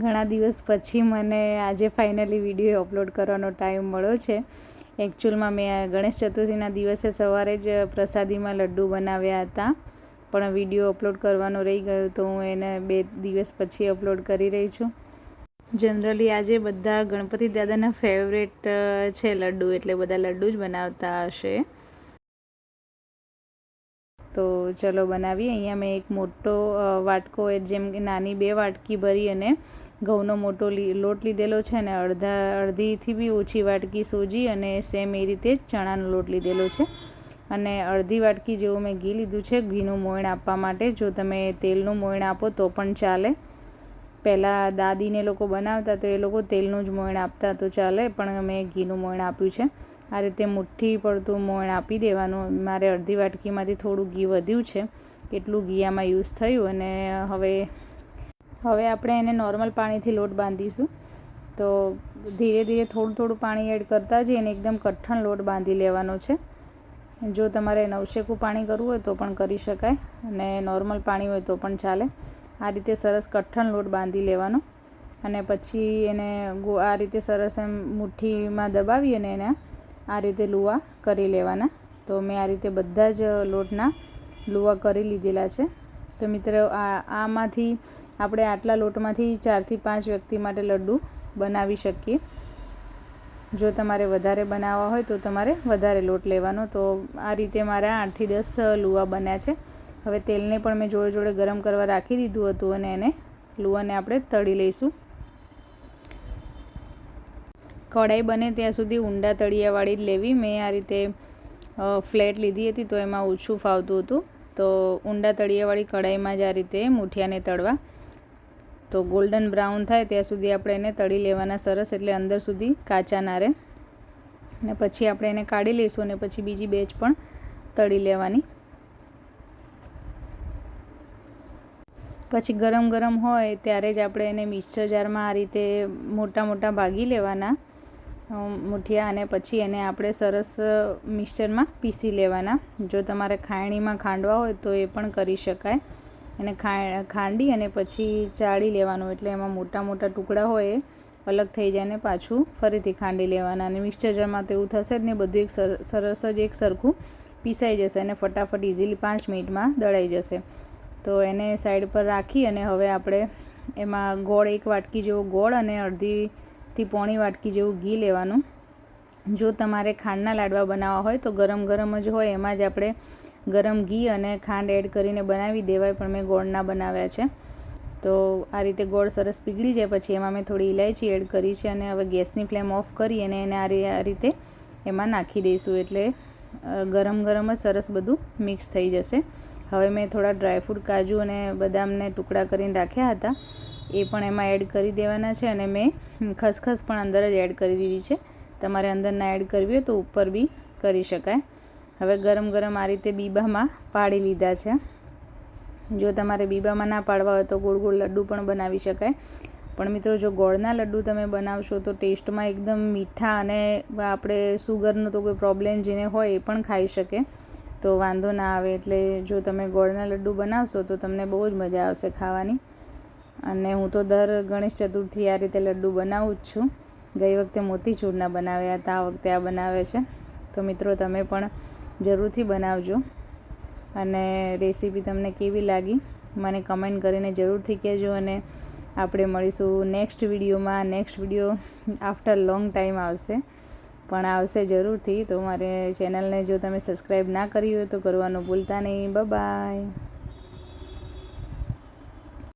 ઘણા દિવસ પછી મને આજે ફાઇનલી વીડિયો અપલોડ કરવાનો ટાઈમ મળ્યો છે. એકચ્યુઅલમાં મેં ગણેશ ચતુર્થીના દિવસે સવારે જ પ્રસાદીમાં લડ્ડુ બનાવ્યા હતા. પણ વીડિયો અપલોડ કરવાનો રહી ગયો તો હું એને બે દિવસ પછી અપલોડ કરી રહી છું. જનરલી આજે બધા ગણપતિ દાદાના ફેવરેટ છે લડ્ડુ. એટલે બધા લડ્ડુ જ બનાવતા હશે. તો ચલો બનાવીએ. અહીંયા મેં એક મોટો વાટકો જેમ કે નાની બે વાટકી ભરી અને ઘઉંનો મોટો લોટ લીધેલો છે અને અડધા, અડધીથી બી ઓછી વાટકી સોજી અને સેમ એ રીતે ચણાનો લોટ લીધેલો છે. અને અડધી વાટકી જેવું મેં ઘી લીધું છે, ઘીનું મોયણ આપવા માટે. જો તમે તેલનું મોયણ આપો તો પણ ચાલે. પહેલાં દાદીને લોકો બનાવતા તો એ લોકો તેલનું જ મોયણ આપતા તો ચાલે, પણ મેં ઘીનું મોયણ આપ્યું છે. આ રીતે મુઠ્ઠી પડતું મોણ આપી દેવાનું. મારે અડધી વાટકીમાંથી થોડું ઘી વધ્યું છે. એટલું ઘી આમાં યુઝ થયું અને હવે હવે આપણે એને નોર્મલ પાણીથી લોટ બાંધીશું. તો ધીરે ધીરે થોડું થોડું પાણી એડ કરતા જઈએ અને એકદમ કઠણ લોટ બાંધી લેવાનો છે. જો તમારે નવશેકું પાણી કરવું હોય તો પણ કરી શકાય અને નોર્મલ પાણી હોય તો પણ ચાલે. આ રીતે સરસ કઠણ લોટ બાંધી લેવાનો અને પછી એને આ રીતે સરસ એમ મુઠ્ઠીમાં દબાવી અને એને આ રીતે લુવા કરી લેવાના. તો મેં આ રીતે બધા જ લોટના લુવા કરી લીધેલા છે. તો મિત્રો, આ, આમાંથી આપણે આટલા લોટમાંથી ચારથી પાંચ વ્યક્તિ માટે લડ્ડુ બનાવી શકીએ. જો તમારે વધારે બનાવવા હોય તો તમારે વધારે લોટ લેવાનો. તો આ રીતે મારા આઠથી દસ લુવા બન્યા છે. હવે તેલને પણ મેં જોડે જોડે ગરમ કરવા રાખી દીધું હતું અને એને લુવાને આપણે તળી લઈશું. કઢાઈ બને ત્યાં સુધી ઊંડા તળિયાવાળી જ લેવી. મેં આ રીતે ફ્લેટ લીધી હતી તો એમાં ઓછું ફાવતું હતું. તો ઊંડા તળિયાવાળી કઢાઈમાં જ આ રીતે મૂઠિયાને તળવા. તો ગોલ્ડન બ્રાઉન થાય ત્યાં સુધી આપણે એને તળી લેવાના સરસ, એટલે અંદર સુધી કાચા ના રહે. અને પછી આપણે એને કાઢી લઈશું અને પછી બીજી બેચ પણ તળી લેવાની. પછી ગરમ ગરમ હોય ત્યારે જ આપણે એને મિક્સર જારમાં આ રીતે મોટા મોટા ભાગી લેવાના. મુઠિયા અને પછી એને આપણે સરસ મિક્સરમાં પીસી લેવાના. જો તમારે ખાયણીમાં ખાંડવા હોય તો એ પણ કરી શકાય. એને ખાંડી અને પછી ચાળી લેવાનું. એટલે એમાં મોટા મોટા ટુકડા હોય એ અલગ થઈ જાય ને પાછું ફરીથી ખાંડી લેવાના. અને મિક્સર જારમાં તો એવું થશે જ ને, બધું એક સરસ જ એક સરખું પીસાઈ જશે અને ફટાફટ ઇઝીલી પાંચ મિનિટમાં દળાઈ જશે. તો એને સાઈડ પર રાખી અને હવે આપણે એમાં ગોળ, એક વાટકી જેવો ગોળ અને અડધી થી પોણી વાટકી જેવું ઘી લેવાનું. જો તમારે ખાંડના લાડવા બનાવવા હોય તો ગરમ ગરમ જ હોય, એમાં જ આપણે ગરમ ઘી અને ખાંડ એડ કરીને બનાવી દેવાય, પણ મેં ગોળના બનાવ્યા છે. તો આ રીતે ગોળ સરસ પીગળી જાય, પછી એમાં મેં થોડી ઇલાયચી એડ કરી છે અને હવે ગેસની ફ્લેમ ઓફ કરી અને એને આ રીતે એમાં નાખી દઈશું, એટલે ગરમ ગરમ જ સરસ બધું મિક્સ થઈ જશે. હવે મેં થોડા ડ્રાયફ્રૂટ કાજુ અને બદામને ટુકડા કરીને રાખ્યા હતા. એ પણ એમાં એડ કરી દેવાના છે અને મેં ખસખસ પણ અંદર જ એડ કરી દીધી છે. તમારે અંદર ના એડ કરવી હોય તો ઉપર બી કરી શકાય. હવે ગરમ ગરમ આ રીતે બીબામાં પાડી લીધા છે. જો તમારે બીબામાં ના પાડવા હોય તો ગોળ ગોળ લડ્ડુ પણ બનાવી શકાય. પણ મિત્રો, જો ગોળના લડ્ડુ તમે બનાવશો તો ટેસ્ટમાં એકદમ મીઠા અને આપણે સુગરનો તો કોઈ પ્રોબ્લેમ જેને હોય એ પણ ખાઈ શકે. તો વાંધો ના આવે. એટલે જો તમે ગોળના લડ્ડુ બનાવશો તો તમને બહુ જ મજા આવશે ખાવાની. અને હું તો દર ગણેશ ચતુર્થી આ રીતે લડ્ડુ બનાવું જ છું. ગઈ વખતે મોતીચૂરના બનાવ્યા હતા, આ વખતે આ બનાવે છે. તો મિત્રો, તમે પણ જરૂરથી બનાવજો. અને રેસીપી તમને કેવી લાગી, મને કમેન્ટ કરીને જરૂરથી કહેજો અને આપણે મળીશું નેક્સ્ટ વિડીયોમાં. Next video after long time આવશે, પણ આવશે જરૂરથી. તો મારે ચેનલને જો તમે સબસ્ક્રાઈબ ના કરી હોય તો કરવાનું ભૂલતા નહીં. બાય